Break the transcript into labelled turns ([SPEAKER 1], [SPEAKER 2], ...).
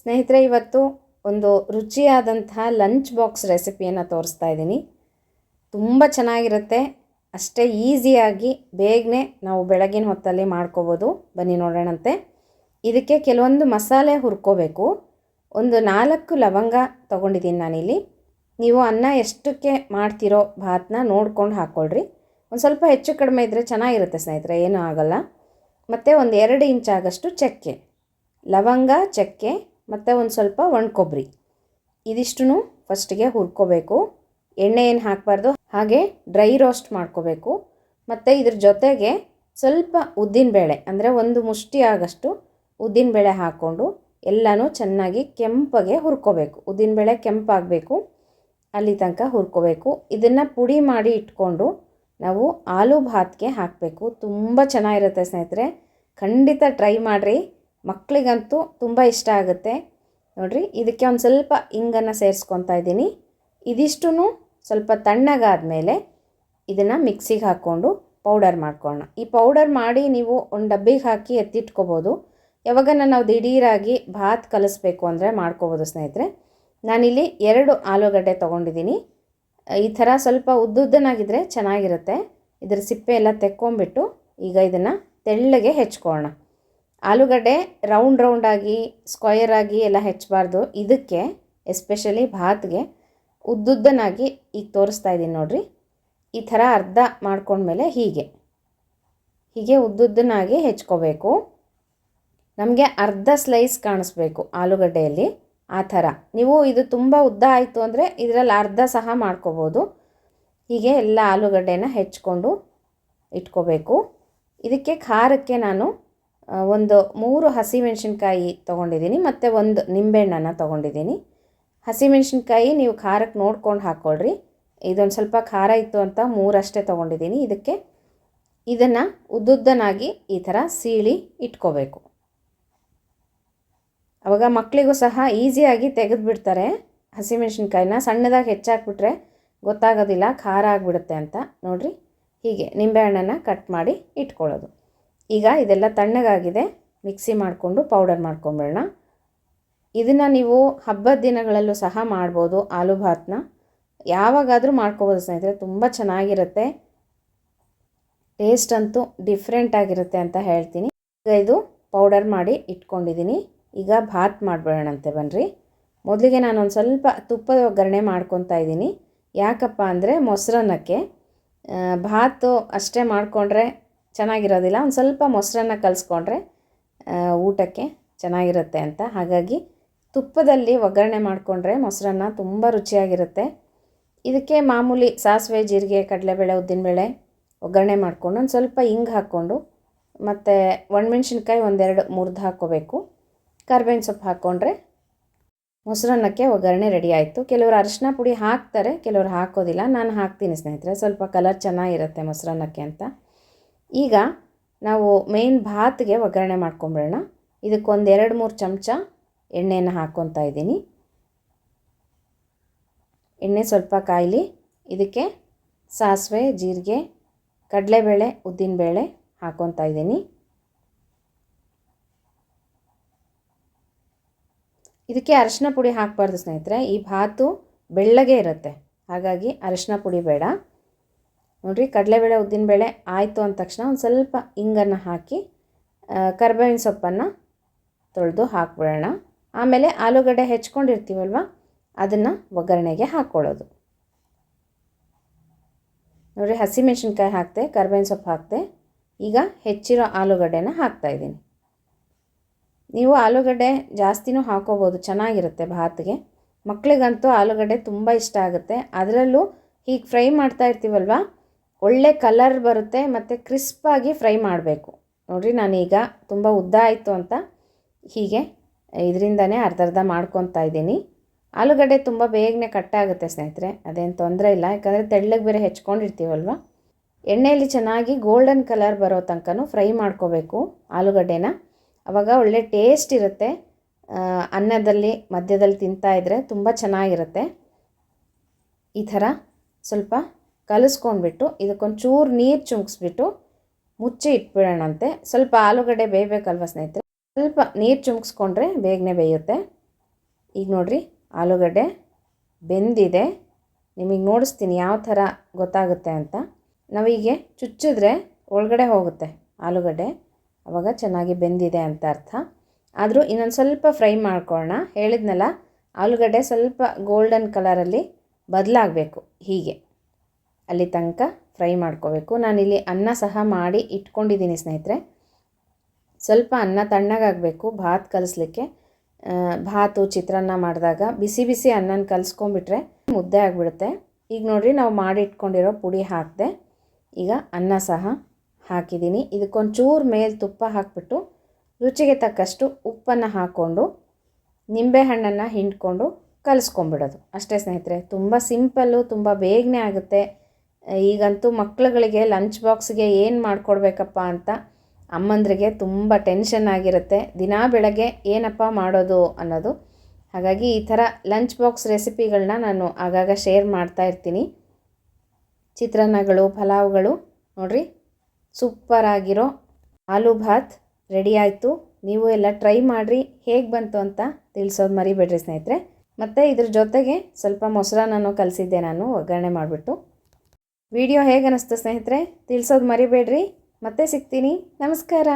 [SPEAKER 1] ಸ್ನೇಹಿತರೆ, ಇವತ್ತು ಒಂದು ರುಚಿಯಾದಂತಹ ಲಂಚ್ ಬಾಕ್ಸ್ ರೆಸಿಪಿಯನ್ನು ತೋರಿಸ್ತಾ ಇದ್ದೀನಿ. ತುಂಬ ಚೆನ್ನಾಗಿರುತ್ತೆ. ಅಷ್ಟೇ ಈಸಿಯಾಗಿ ಬೇಗನೆ ನಾವು ಬೆಳಗಿನ ಹೊತ್ತಲ್ಲಿ ಮಾಡ್ಕೋಬೋದು. ಬನ್ನಿ ನೋಡೋಣಂತೆ. ಇದಕ್ಕೆ ಕೆಲವೊಂದು ಮಸಾಲೆ ಹುರ್ಕೋಬೇಕು. ಒಂದು ನಾಲ್ಕು ಲವಂಗ ತೊಗೊಂಡಿದ್ದೀನಿ ನಾನಿಲ್ಲಿ. ನೀವು ಅನ್ನ ಎಷ್ಟಕ್ಕೆ ಮಾಡ್ತಿರೋ ಭಾತನ್ನ ನೋಡ್ಕೊಂಡು ಹಾಕ್ಕೊಳ್ರಿ. ಒಂದು ಸ್ವಲ್ಪ ಹೆಚ್ಚು ಕಡಿಮೆ ಇದ್ದರೆ ಚೆನ್ನಾಗಿರುತ್ತೆ ಸ್ನೇಹಿತರೆ, ಏನೂ ಆಗೋಲ್ಲ. ಮತ್ತು ಒಂದು ಎರಡು ಇಂಚಾಗಷ್ಟು ಚಕ್ಕೆ. ಲವಂಗ, ಚಕ್ಕೆ ಮತ್ತು ಒಂದು ಸ್ವಲ್ಪ ಒಣ ಕೊಬ್ಬರಿ ಇದಿಷ್ಟು ಫಸ್ಟಿಗೆ ಹುರ್ಕೋಬೇಕು. ಎಣ್ಣೆ ಏನು ಹಾಕಬಾರ್ದು, ಹಾಗೆ ಡ್ರೈ ರೋಸ್ಟ್ ಮಾಡ್ಕೋಬೇಕು. ಮತ್ತು ಇದ್ರ ಜೊತೆಗೆ ಸ್ವಲ್ಪ ಉದ್ದಿನಬೇಳೆ, ಅಂದರೆ ಒಂದು ಮುಷ್ಟಿ ಆಗಷ್ಟು ಉದ್ದಿನಬೇಳೆ ಹಾಕ್ಕೊಂಡು ಎಲ್ಲನೂ ಚೆನ್ನಾಗಿ ಕೆಂಪಗೆ ಹುರ್ಕೋಬೇಕು. ಉದ್ದಿನಬೇಳೆ ಕೆಂಪಾಗಬೇಕು, ಅಲ್ಲಿ ತನಕ ಹುರ್ಕೋಬೇಕು. ಇದನ್ನು ಪುಡಿ ಮಾಡಿ ಇಟ್ಕೊಂಡು ನಾವು ಆಲೂ ಭಾತ್ಗೆ ಹಾಕಬೇಕು. ತುಂಬ ಚೆನ್ನಾಗಿರುತ್ತೆ ಸ್ನೇಹಿತರೆ. ಖಂಡಿತ ಟ್ರೈ ಮಾಡಿರಿ. ಮಕ್ಕಳಿಗಂತೂ ತುಂಬ ಇಷ್ಟ ಆಗುತ್ತೆ. ನೋಡಿರಿ, ಇದಕ್ಕೆ ಒಂದು ಸ್ವಲ್ಪ ಇಂಗನ್ನು ಸೇರಿಸ್ಕೊತಾ ಇದ್ದೀನಿ. ಇದಿಷ್ಟು ಸ್ವಲ್ಪ ತಣ್ಣಗಾದ ಮೇಲೆ ಇದನ್ನು ಮಿಕ್ಸಿಗೆ ಹಾಕ್ಕೊಂಡು ಪೌಡರ್ ಮಾಡ್ಕೊಳ್ಳೋಣ. ಈ ಪೌಡರ್ ಮಾಡಿ ನೀವು ಒಂದು ಡಬ್ಬಿಗೆ ಹಾಕಿ ಎತ್ತಿಟ್ಕೋಬೋದು. ಯಾವಾಗನ ನಾವು ದಿಢೀರಾಗಿ ಭಾತ್ ಕಲಿಸ್ಬೇಕು ಅಂದರೆ ಮಾಡ್ಕೋಬೋದು ಸ್ನೇಹಿತರೆ. ನಾನಿಲ್ಲಿ ಎರಡು ಆಲೂಗಡ್ಡೆ ತೊಗೊಂಡಿದ್ದೀನಿ. ಈ ಥರ ಸ್ವಲ್ಪ ಉದ್ದುದ್ದನಾಗಿದ್ದರೆ ಚೆನ್ನಾಗಿರುತ್ತೆ. ಇದರ ಸಿಪ್ಪೆ ಎಲ್ಲ ತೆಕ್ಕೊಂಬಿಟ್ಟು ಈಗ ಇದನ್ನು ತೆಳ್ಳಗೆ ಹೆಚ್ಕೊಳ್ಳೋಣ. ಆಲೂಗಡ್ಡೆ ರೌಂಡ್ ರೌಂಡಾಗಿ ಸ್ಕ್ವಯರ್ ಆಗಿ ಎಲ್ಲ ಹೆಚ್ಚಬಾರ್ದು. ಇದಕ್ಕೆ ಎಸ್ಪೆಷಲಿ ಭಾತ್ಗೆ, ಉದ್ದುದ್ದನಾಗಿ ಈಗ ತೋರಿಸ್ತಾ ಇದ್ದೀನಿ ನೋಡಿರಿ. ಈ ಥರ ಅರ್ಧ ಮಾಡ್ಕೊಂಡ್ಮೇಲೆ ಹೀಗೆ. ಹೀಗೆ ಉದ್ದುದ್ದನಾಗಿ ಹೆಚ್ಕೋಬೇಕು. ನಮಗೆ ಅರ್ಧ ಸ್ಲೈಸ್ ಕಾಣಿಸ್ಬೇಕು ಆಲೂಗಡ್ಡೆಯಲ್ಲಿ ಆ ಥರ. ನೀವು ಇದು ತುಂಬ ಉದ್ದ ಆಯಿತು ಅಂದರೆ ಇದರಲ್ಲಿ ಅರ್ಧ ಸಹ ಮಾಡ್ಕೋಬೋದು. ಹೀಗೆ ಎಲ್ಲ ಆಲೂಗಡ್ಡೆನ ಹೆಚ್ಕೊಂಡು ಇಟ್ಕೋಬೇಕು. ಇದಕ್ಕೆ ಖಾರಕ್ಕೆ ನಾನು ಒಂದು ಮೂರು ಹಸಿಮೆಣ್ಸಿನ್ಕಾಯಿ ತೊಗೊಂಡಿದ್ದೀನಿ, ಮತ್ತು ಒಂದು ನಿಂಬೆಹಣ್ಣನ್ನು ತೊಗೊಂಡಿದ್ದೀನಿ. ಹಸಿಮೆಣ್ಸಿನ್ಕಾಯಿ ನೀವು ಖಾರಕ್ಕೆ ನೋಡ್ಕೊಂಡು ಹಾಕ್ಕೊಳ್ರಿ ಇದೊಂದು ಸ್ವಲ್ಪ ಖಾರ ಇತ್ತು ಅಂತ ಮೂರಷ್ಟೇ ತೊಗೊಂಡಿದ್ದೀನಿ. ಇದಕ್ಕೆ ಇದನ್ನು ಉದ್ದುದ್ದನಾಗಿ ಈ ಥರ ಸೀಳಿ ಇಟ್ಕೋಬೇಕು. ಅವಾಗ ಮಕ್ಕಳಿಗೂ ಸಹ ಈಸಿಯಾಗಿ ತೆಗೆದುಬಿಡ್ತಾರೆ ಹಸಿಮೆಣ್ಸಿನ್ಕಾಯಿನ. ಸಣ್ಣದಾಗಿ ಹೆಚ್ಚಾಕ್ಬಿಟ್ರೆ ಗೊತ್ತಾಗೋದಿಲ್ಲ, ಖಾರ ಆಗಿಬಿಡುತ್ತೆ ಅಂತ. ನೋಡಿರಿ, ಹೀಗೆ ನಿಂಬೆಹಣ್ಣನ್ನು ಕಟ್ ಮಾಡಿ ಇಟ್ಕೊಳ್ಳೋದು. ಈಗ ಇದೆಲ್ಲ ತಣ್ಣಗಾಗಿದೆ. ಮಿಕ್ಸಿ ಮಾಡಿಕೊಂಡು ಪೌಡರ್ ಮಾಡ್ಕೊಂಬಿಡೋಣ. ಇದನ್ನು ನೀವು ಹಬ್ಬದ ದಿನಗಳಲ್ಲೂ ಸಹ ಮಾಡ್ಬೋದು ಆಲೂ ಭಾತ್ನ. ಯಾವಾಗಾದರೂ ಮಾಡ್ಕೋಬೋದು ಸ್ನೇಹಿತರೆ, ತುಂಬ ಚೆನ್ನಾಗಿರುತ್ತೆ. ಟೇಸ್ಟ್ ಅಂತೂ ಡಿಫ್ರೆಂಟ್ ಆಗಿರುತ್ತೆ ಅಂತ ಹೇಳ್ತೀನಿ. ಈಗ ಇದು ಪೌಡರ್ ಮಾಡಿ ಇಟ್ಕೊಂಡಿದ್ದೀನಿ. ಈಗ ಭಾತ್ ಮಾಡಿಬಿಡೋಣಂತೆ ಬನ್ನಿರಿ ಮೊದಲಿಗೆ ನಾನು ಒಂದು ಸ್ವಲ್ಪ ತುಪ್ಪದ ಒಗ್ಗರಣೆ ಮಾಡ್ಕೊತಾ ಇದ್ದೀನಿ. ಯಾಕಪ್ಪ ಅಂದರೆ ಮೊಸರನ್ನಕ್ಕೆ ಭಾತು ಅಷ್ಟೇ ಮಾಡಿಕೊಂಡ್ರೆ ಚೆನ್ನಾಗಿರೋದಿಲ್ಲ. ಒಂದು ಸ್ವಲ್ಪ ಮೊಸರನ್ನ ಕಲಿಸ್ಕೊಂಡ್ರೆ ಊಟಕ್ಕೆ ಚೆನ್ನಾಗಿರುತ್ತೆ ಅಂತ. ಹಾಗಾಗಿ ತುಪ್ಪದಲ್ಲಿ ಒಗ್ಗರಣೆ ಮಾಡಿಕೊಂಡ್ರೆ ಮೊಸರನ್ನ ತುಂಬ ರುಚಿಯಾಗಿರುತ್ತೆ. ಇದಕ್ಕೆ ಮಾಮೂಲಿ ಸಾಸಿವೆ, ಜೀರಿಗೆ, ಕಡಲೆಬೇಳೆ, ಉದ್ದಿನಬೇಳೆ ಒಗ್ಗರಣೆ ಮಾಡಿಕೊಂಡು ಒಂದು ಸ್ವಲ್ಪ ಹಿಂಗೆ ಹಾಕ್ಕೊಂಡು, ಮತ್ತು ಒಣಮೆಣ್ಸಿನ್ಕಾಯಿ ಒಂದೆರಡು ಮುರಿದು ಹಾಕ್ಕೋಬೇಕು. ಕರ್ಬೇವಿನ ಸೊಪ್ಪು ಹಾಕ್ಕೊಂಡ್ರೆ ಮೊಸರನ್ನಕ್ಕೆ ಒಗ್ಗರಣೆ ರೆಡಿ ಆಯಿತು. ಕೆಲವರು ಅರಿಶಿನ ಪುಡಿ ಹಾಕ್ತಾರೆ, ಕೆಲವರು ಹಾಕೋದಿಲ್ಲ. ನಾನು ಹಾಕ್ತೀನಿ ಸ್ನೇಹಿತರೆ, ಸ್ವಲ್ಪ ಕಲರ್ ಚೆನ್ನಾಗಿರುತ್ತೆ ಮೊಸರನ್ನಕ್ಕೆ ಅಂತ. ಈಗ ನಾವು ಮೇನ್ ಭಾತ್ಗೆ ಒಗ್ಗರಣೆ ಮಾಡ್ಕೊಂಬಿಡೋಣ. ಇದಕ್ಕೊಂದು ಎರಡು ಮೂರು ಚಮಚ ಎಣ್ಣೆಯನ್ನು ಹಾಕ್ಕೊತಾ ಇದ್ದೀನಿ. ಎಣ್ಣೆ ಸ್ವಲ್ಪ ಕಾಯಲಿ. ಇದಕ್ಕೆ ಸಾಸಿವೆ, ಜೀರಿಗೆ, ಕಡಲೆಬೇಳೆ, ಉದ್ದಿನಬೇಳೆ ಹಾಕ್ಕೊತಾ ಇದ್ದೀನಿ. ಇದಕ್ಕೆ ಅರಶಿನ ಪುಡಿ ಹಾಕಬಾರ್ದು ಸ್ನೇಹಿತರೆ. ಈ ಭಾತು ಬೆಳ್ಳಗೆ ಇರುತ್ತೆ. ಹಾಗಾಗಿ ಅರಶಿನ ಪುಡಿ ಬೇಡ. ನೋಡಿರಿ ಕಡಲೆಬೇಳೆ ಉದ್ದಿನಬೇಳೆ ಆಯಿತು ಅಂದ ತಕ್ಷಣ ಒಂದು ಸ್ವಲ್ಪ ಇಂಗನ್ನು ಹಾಕಿ ಕರ್ಬೇವಿನ ಸೊಪ್ಪನ್ನು ತೊಳೆದು ಹಾಕ್ಬಿಡೋಣ. ಆಮೇಲೆ ಆಲೂಗಡ್ಡೆ ಹೆಚ್ಕೊಂಡಿರ್ತೀವಲ್ವ, ಅದನ್ನು ಒಗ್ಗರಣೆಗೆ ಹಾಕ್ಕೊಳ್ಳೋದು ನೋಡಿರಿ, ಹಸಿಮೆಣ್ಸಿನ್ಕಾಯಿ ಹಾಕ್ತೆ, ಕರ್ಬೇವಿನ ಸೊಪ್ಪು ಹಾಕ್ತೆ, ಈಗ ಹೆಚ್ಚಿರೋ ಆಲೂಗಡ್ಡೆನ ಹಾಕ್ತಾಯಿದ್ದೀನಿ ನೀವು ಆಲೂಗಡ್ಡೆ ಜಾಸ್ತಿನೂ ಹಾಕೋಬೋದು, ಚೆನ್ನಾಗಿರುತ್ತೆ ಭಾತ್ಗೆ. ಮಕ್ಕಳಿಗಂತೂ ಆಲೂಗಡ್ಡೆ ತುಂಬ ಇಷ್ಟ ಆಗುತ್ತೆ. ಅದರಲ್ಲೂ ಹೀಗೆ ಫ್ರೈ ಮಾಡ್ತಾ ಇರ್ತೀವಲ್ವ ಒಳ್ಳೆ ಕಲರ್ ಬರುತ್ತೆ ಮತ್ತು ಕ್ರಿಸ್ಪಾಗಿ ಫ್ರೈ ಮಾಡಬೇಕು. ನೋಡಿರಿ ನಾನೀಗ ತುಂಬ ಉದ್ದ ಆಯಿತು ಅಂತ ಹೀಗೆ ಇದರಿಂದನೇ ಅರ್ಧ ಅರ್ಧ ಮಾಡ್ಕೊತಾ ಇದ್ದೀನಿ. ಆಲೂಗಡ್ಡೆ ತುಂಬ ಬೇಗನೆ ಕಟ್ಟಾಗುತ್ತೆ ಸ್ನೇಹಿತರೆ, ಅದೇನು ತೊಂದರೆ ಇಲ್ಲ. ಯಾಕಂದರೆ ತೆಳ್ಳಗೆ ಬೇರೆ ಹೆಚ್ಕೊಂಡಿರ್ತೀವಲ್ವ? ಎಣ್ಣೆಯಲ್ಲಿ ಚೆನ್ನಾಗಿ ಗೋಲ್ಡನ್ ಕಲರ್ ಬರೋ ತನಕನೂ ಫ್ರೈ ಮಾಡ್ಕೋಬೇಕು ಆಲೂಗಡ್ಡೆನ. ಆವಾಗ ಒಳ್ಳೆ ಟೇಸ್ಟ್ ಇರುತ್ತೆ. ಅನ್ನದಲ್ಲಿ, ಮಧ್ಯದಲ್ಲಿ ತಿಂತಾಯಿದ್ರೆ ತುಂಬ ಚೆನ್ನಾಗಿರುತ್ತೆ. ಈ ಥರ ಸ್ವಲ್ಪ ಕಲಿಸ್ಕೊಂಡ್ಬಿಟ್ಟು ಇದಕ್ಕೊಂಚೂರು ನೀರು ಚುಮ್ಕಿಸ್ಬಿಟ್ಟು ಮುಚ್ಚಿ ಇಟ್ಬಿಡೋಣಂತೆ. ಸ್ವಲ್ಪ ಆಲೂಗಡ್ಡೆ ಬೇಯಬೇಕಲ್ವ ಸ್ನೇಹಿತರೆ? ಸ್ವಲ್ಪ ನೀರು ಚುಮ್ಕಿಸ್ಕೊಂಡ್ರೆ ಬೇಗನೆ ಬೇಯುತ್ತೆ. ಈಗ ನೋಡಿರಿ, ಆಲೂಗಡ್ಡೆ ಬೆಂದಿದೆ. ನಿಮಗೆ ನೋಡಿಸ್ತೀನಿ ಯಾವ ಥರ ಗೊತ್ತಾಗುತ್ತೆ ಅಂತ. ನಾವೀಗೆ ಚುಚ್ಚಿದ್ರೆ ಒಳಗಡೆ ಹೋಗುತ್ತೆ ಆಲೂಗಡ್ಡೆ. ಆವಾಗ ಚೆನ್ನಾಗಿ ಬೆಂದಿದೆ ಅಂತ ಅರ್ಥ. ಆದರೂ ಇನ್ನೊಂದು ಸ್ವಲ್ಪ ಫ್ರೈ ಮಾಡ್ಕೊಳ್ಳೋಣ ಹೇಳಿದ್ನಲ್ಲ, ಆಲೂಗಡ್ಡೆ ಸ್ವಲ್ಪ ಗೋಲ್ಡನ್ ಕಲರಲ್ಲಿ ಬದಲಾಗಬೇಕು ಹೀಗೆ. ಅಲ್ಲಿ ತನಕ ಫ್ರೈ ಮಾಡ್ಕೋಬೇಕು. ನಾನಿಲ್ಲಿ ಅನ್ನ ಸಹ ಮಾಡಿ ಇಟ್ಕೊಂಡಿದ್ದೀನಿ ಸ್ನೇಹಿತರೆ. ಸ್ವಲ್ಪ ಅನ್ನ ತಣ್ಣಗಾಗಬೇಕು ಭಾತ್ ಕಲಿಸ್ಲಿಕ್ಕೆ. ಭಾತು, ಚಿತ್ರಾನ್ನ ಮಾಡಿದಾಗ ಬಿಸಿ ಬಿಸಿ ಅನ್ನನ ಕಲಿಸ್ಕೊಂಬಿಟ್ರೆ ಮುದ್ದೆ ಆಗಿಬಿಡುತ್ತೆ. ಈಗ ನೋಡಿರಿ ನಾವು ಮಾಡಿ ಇಟ್ಕೊಂಡಿರೋ ಪುಡಿ ಹಾಕಿದೆ ಈಗ ಅನ್ನ ಸಹ ಹಾಕಿದ್ದೀನಿ. ಇದಕ್ಕೊಂಚೂರು ಮೇಲೆ ತುಪ್ಪ ಹಾಕಿಬಿಟ್ಟು ರುಚಿಗೆ ತಕ್ಕಷ್ಟು ಉಪ್ಪನ್ನು ಹಾಕ್ಕೊಂಡು ನಿಂಬೆಹಣ್ಣನ್ನು ಹಿಂಡ್ಕೊಂಡು ಕಲಿಸ್ಕೊಂಬಿಡೋದು ಅಷ್ಟೇ ಸ್ನೇಹಿತರೆ, ತುಂಬ ಸಿಂಪಲ್ಲು, ತುಂಬ ಬೇಗನೆ ಆಗುತ್ತೆ. ಈಗಂತೂ ಮಕ್ಳುಗಳಿಗೆ ಲಂಚ್ ಬಾಕ್ಸ್ಗೆ ಏನು ಮಾಡಿಕೊಡ್ಬೇಕಪ್ಪ ಅಂತ ಅಮ್ಮಂದ್ರಿಗೆ ತುಂಬ ಟೆನ್ಷನ್ ಆಗಿರುತ್ತೆ. ದಿನಾ ಬೆಳಗ್ಗೆ ಏನಪ್ಪ ಮಾಡೋದು ಅನ್ನೋದು. ಹಾಗಾಗಿ ಈ ಥರ ಲಂಚ್ ಬಾಕ್ಸ್ ರೆಸಿಪಿಗಳನ್ನ ನಾನು ಆಗಾಗ ಶೇರ್ ಮಾಡ್ತಾ ಇರ್ತೀನಿ. ಚಿತ್ರಾನ್ನಗಳು, ಪಲಾವ್ಗಳು ನೋಡಿರಿ ಸೂಪರ್ ಆಗಿರೋ ಆಲೂ ಭಾತ್ ರೆಡಿ ಆಯಿತು. ನೀವು ಎಲ್ಲ ಟ್ರೈ ಮಾಡಿರಿ, ಹೇಗೆ ಬಂತು ಅಂತ ತಿಳಿಸೋದು ಮರಿಬೇಡ್ರಿ ಸ್ನೇಹಿತರೆ. ಮತ್ತು ಇದ್ರ ಜೊತೆಗೆ ಸ್ವಲ್ಪ ಮೊಸರನ್ನೂ ಕಲಿಸಿದ್ದೆ ನಾನು, ಒಗ್ಗರಣೆ ಮಾಡಿಬಿಟ್ಟು. ವಿಡಿಯೋ ಹೇಗೆ ಅನ್ನಿಸ್ತು ಸ್ನೇಹಿತರೆ ತಿಳಿಸೋದು ಮರಿಬೇಡ್ರಿ. ಮತ್ತೆ ಸಿಗ್ತೀನಿ. ನಮಸ್ಕಾರ.